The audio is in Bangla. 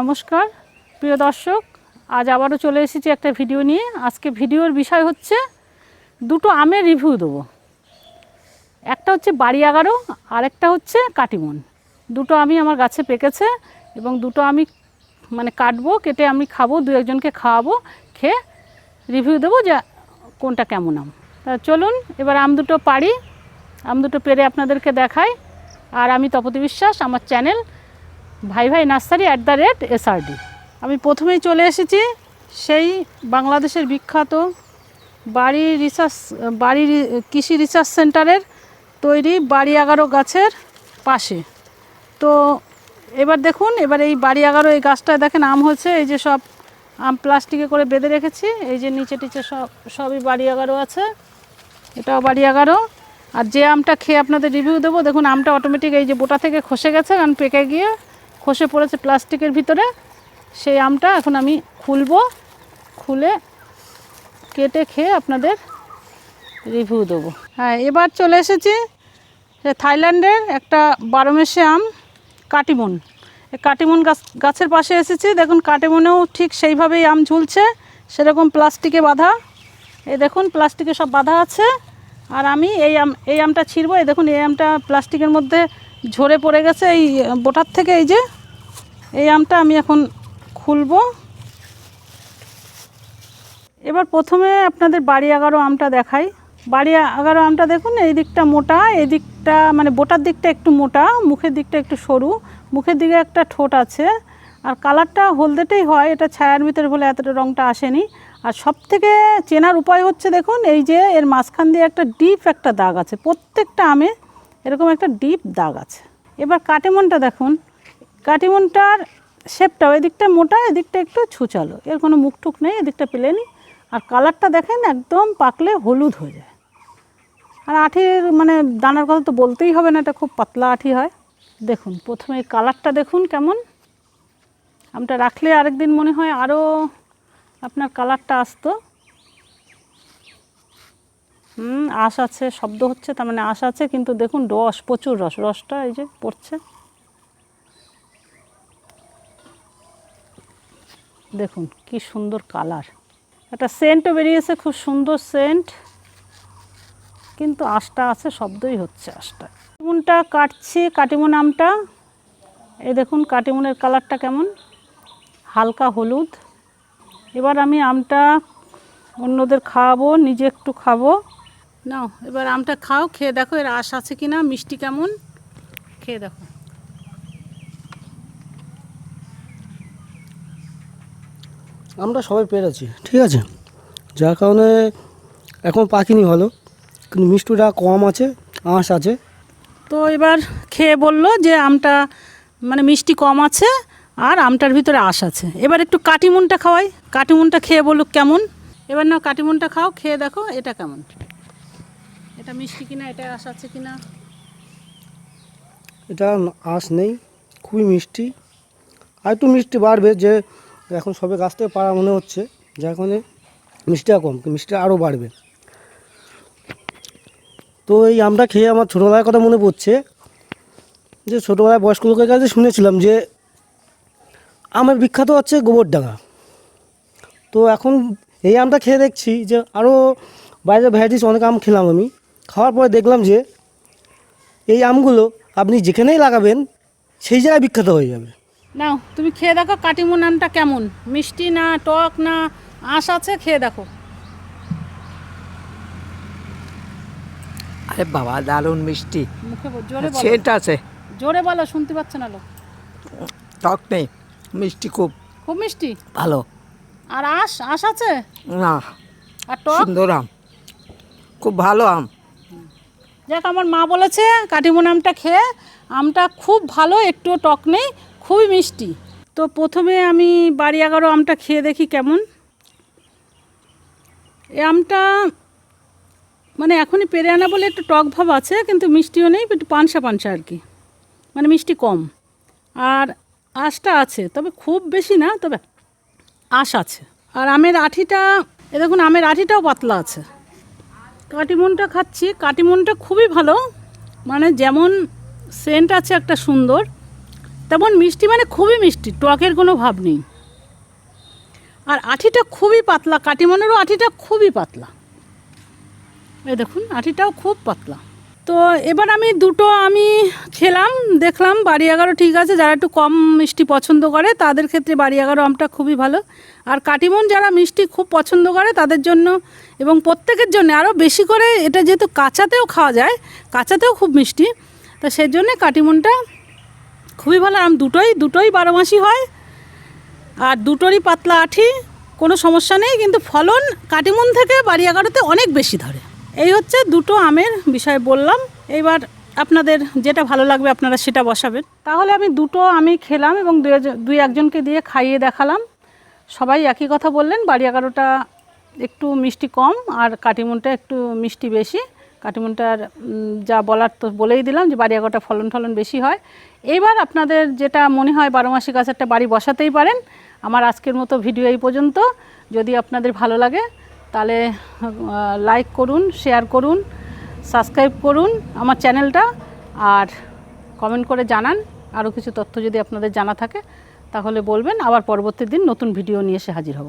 নমস্কার, প্রিয় দর্শক, আজ আবারও চলে এসেছি একটা ভিডিও নিয়ে। আজকে ভিডিওর বিষয় হচ্ছে, দুটো আমের রিভিউ দেবো। একটা হচ্ছে বাড়ি এগারো আর একটা হচ্ছে কাটিমন। দুটো আমি আমার গাছে পেকেছে এবং দুটো আমি মানে কাটবো, কেটে আমি খাব, দু একজনকে খাওয়াবো, খেয়ে রিভিউ দেবো যে কোনটা কেমন আম। তা চলুন, এবার আম দুটো পারি আম দুটো পেরে আপনাদেরকে দেখাই। আর আমি তপতি বিশ্বাস, আমার channel Bhai Bhai nursery at the rate SRD আমি প্রথমেই চলে এসেছি সেই বাংলাদেশের বিখ্যাত বাড়ি রিসার্চ বাড়ি কৃষি রিসার্চ সেন্টারের তৈরি বাড়ি এগারো গাছের পাশে। তো এবার দেখুন, এবার এই বাড়ি এগারো এই গাছটায় দেখেন আম হয়েছে, এই যে সব আম প্লাস্টিকে করে বেঁধে রেখেছি, এই যে নিচে টিচে সব, সবই বাড়ি এগারো আছে, এটাও বাড়ি এগারো আর যে আমটা খেয়ে আপনাদের রিভিউ দেবো, দেখুন আমটা অটোমেটিক এই যে বোটা থেকে খসে গেছে, কারণ পেকে গিয়ে খসে পড়েছে প্লাস্টিকের ভিতরে, সেই আমটা এখন আমি খুলবো, খুলে কেটে খেয়ে আপনাদের রিভিউ দেবো। হ্যাঁ এবার চলে এসেছি থাইল্যান্ডের একটা বারোমেশে আম, কাটিমন। কাটিমন গাছ, গাছের পাশে এসেছি। দেখুন, কাটিমনেও ঠিক সেইভাবেই আম ঝুলছে, সেরকম প্লাস্টিকে বাঁধা। এই দেখুন, প্লাস্টিকে সব বাঁধা আছে। আর আমি এই আম, এই আমটা ছিঁড়বো। এই দেখুন, এই আমটা প্লাস্টিকের মধ্যে ঝরে পড়ে গেছে এই বোটার থেকে এই যে, এই আমটা আমি এখন খুলবো। এবার প্রথমে আপনাদের বাড়ি এগারো আমটা দেখাই। বাড়ি এগারো আমটা দেখুন, এই দিকটা মোটা, এই দিকটা মানে বোটার দিকটা একটু মোটা, মুখের দিকটা একটু সরু। মুখের দিকে একটা ঠোঁট আছে। আর কালারটা হলদেটেই হয়, এটা ছায়ার ভিতরে বলে এতটা রঙটা আসেনি। আর সব থেকে চেনার উপায় হচ্ছে দেখুন, এই যে এর মাঝখান দিয়ে একটা ডিপ একটা দাগ আছে। প্রত্যেকটা আমে এরকম একটা ডিপ দাগ আছে। এবার কাটিমনটা দেখুন। কাটিমনটার শেপটা এদিকটা মোটা, এদিকটা একটু ছুচালো। এর কোনো মুখ টুক নেই, এদিকটা প্লেনই আর কালারটা দেখেন, একদম পাকলে হলুদ হয়ে যায়। আর আঠির মানে দানার কথা তো বলতেই হবে না, এটা খুব পাতলা আঠি হয়। দেখুন, প্রথমে কালারটা দেখুন কেমন। আমটা রাখলে আরেকদিন মনে হয় আরও আপনার কালারটা আসতো। হুম, আশ আছে, শব্দ হচ্ছে, তার মানে আশ আছে, কিন্তু দেখুন রস, প্রচুর রস, রসটা এই যে পড়ছে। দেখুন কি সুন্দর কালার। একটা সেন্টও বেরিয়েছে, খুব সুন্দর সেন্ট কিন্তু আশটা আছে, শব্দই হচ্ছে আশটা। কাটিমুনটা কাটছি, কাটিমুন আমটা। এই দেখুন, কাটিমুনের কালারটা কেমন? হালকা হলুদ। এবার আমি আমটা অন্যদের খাওয়াবো, নিজে একটু খাব। নাও এবার আমটা খাও খেয়ে দেখো এর আশ আছে কি না মিষ্টি কেমন? খেয়ে দেখো। আমরা সবাই পেরেছি ঠিক আছে? যার কারণে এখন পাখিনি ভালো কিন্তু মিষ্টিটা কম আছে আঁশ আছে। তো এবার খেয়ে বলল যে আমটা মানে মিষ্টি কম আছে আর আমটার ভিতরে আশ আছে। এবার একটু কাটিমুনটা খাওয়াই কাটিমুনটা খেয়ে বলুক কেমন? এবার না কাটিমুনটা খাও খেয়ে দেখো এটা কেমন। এটা মিষ্টি কিনা, এটা আশ আছে কিনা? এটা আঁশ নেই, খুবই মিষ্টি। আর একটু মিষ্টি বাড়বে যে এখন সবে গাছ থেকে পাড়া মনে হচ্ছে যার কারণে মিষ্টিটা কম মিষ্টিটা আরও বাড়বে। তো এই আমটা খেয়ে আমার ছোটোবেলার কথা মনে পড়ছে, যে ছোটোবেলায় বয়স্ক লোকের কাছে শুনেছিলাম যে আমের বিখ্যাত হচ্ছে গোবরডাঙ্গা তো এখন এই আমটা খেয়ে দেখছি যে আরও বাইরে ভ্যারাইটিস অনেক আম খেলাম আমি। খাওয়ার পরে দেখলাম যে এই আমগুলো আপনি যেখানেই লাগাবেন সেই জায়গায় বিখ্যাত হয়ে যাবে। নাও তুমি খেয়ে দেখো কাটিমুন আমটা কেমন। মিষ্টি না টক না আশ আছে খেয়ে দেখো। আরে বাবা দারুণ মিষ্টি। মুখে বল- জোরে বলো। সেন্ট আছে। জোরে বলো শুনতে পাচ্ছে না লোক। টক নেই মিষ্টি খুব। খুব মিষ্টি? ভালো। আর আশ আশ আছে? না আর টক? সুন্দর আম। খুব ভালো আম। যাক, আমার মা বলেছে কাটিমন আমটা খেয়ে, আমটা খুব ভালো একটুও টক নেই, খুবই মিষ্টি। তো প্রথমে আমি বাড়ি এগারো আমটা খেয়ে দেখি কেমন। এ আমটা মানে এখনই পেরে আনা বলে একটু টক ভাব আছে, কিন্তু মিষ্টিও নেই, একটু পানসা পানসা আর কি। মানে মিষ্টি কম। আর আঁশটা আছে, তবে খুব বেশি না, তবে আঁশ আছে। আর আমের আঠিটা, এ দেখুন, আমের আঠিটাও পাতলা আছে। কাটিমনটা খাচ্ছি। কাটিমনটা খুবই ভালো। মানে যেমন সেন্ট আছে একটা সুন্দর, তেমন মিষ্টি মানে খুবই মিষ্টি, টকের কোনো ভাব নেই। আর আঠিটা খুবই পাতলা, কাটিমনেরও আঠিটা খুবই পাতলা। এই দেখুন, আঠিটাও খুব পাতলা। তো এবার আমি দুটো আমি খেলাম, দেখলাম বাড়ি এগারো ঠিক আছে, যারা একটু কম মিষ্টি পছন্দ করে তাদের ক্ষেত্রে বাড়ি এগারো আমটা খুবই ভালো। আর কাটিমন যারা মিষ্টি খুব পছন্দ করে তাদের জন্য এবং প্রত্যেকের জন্য আরও বেশি করে এটা যেহেতু কাঁচাতেও খাওয়া যায়, কাঁচাতেও খুব মিষ্টি, তো সেই জন্যে কাটিমনটা খুবই ভালো। আম দুটোই দুটোই বারো মাসই হয়, আর দুটোরই পাতলা আঠি, কোনো সমস্যা নেই, কিন্তু ফলন কাটিমন থেকে বাড়ি এগারোতে অনেক বেশি ধরে। এই হচ্ছে দুটো আমের বিষয় বললাম। এইবার আপনাদের যেটা ভালো লাগবে আপনারা সেটা বসাবেন। তাহলে আমি দুটো আমি খেলাম এবং দুই একজন- দুই একজনকে দিয়ে খাইয়ে দেখালাম। সবাই একই কথা বললেন, বাড়ি এগারোটা একটু মিষ্টি কম আর কাটিমনটা একটু মিষ্টি বেশি। কাটিমনটার যা বলার তো বলেই দিলাম যে বাড়ি এগারোটা ফলন ফলন বেশি হয়। এইবার আপনাদের যেটা মনে হয় বারো মাসি গাছ একটা বাড়ি বসাতেই পারেন। আমার আজকের মতো ভিডিও এই পর্যন্ত। যদি আপনাদের ভালো লাগে তাহলে লাইক করুন শেয়ার করুন সাবস্ক্রাইব করুন আমার চ্যানেলটা আর কমেন্ট করে জানান। আরও কিছু তথ্য যদি আপনাদের জানা থাকে, তাহলে বলবেন। আবার পরবর্তী দিন নতুন ভিডিও নিয়ে এসে হাজির হব।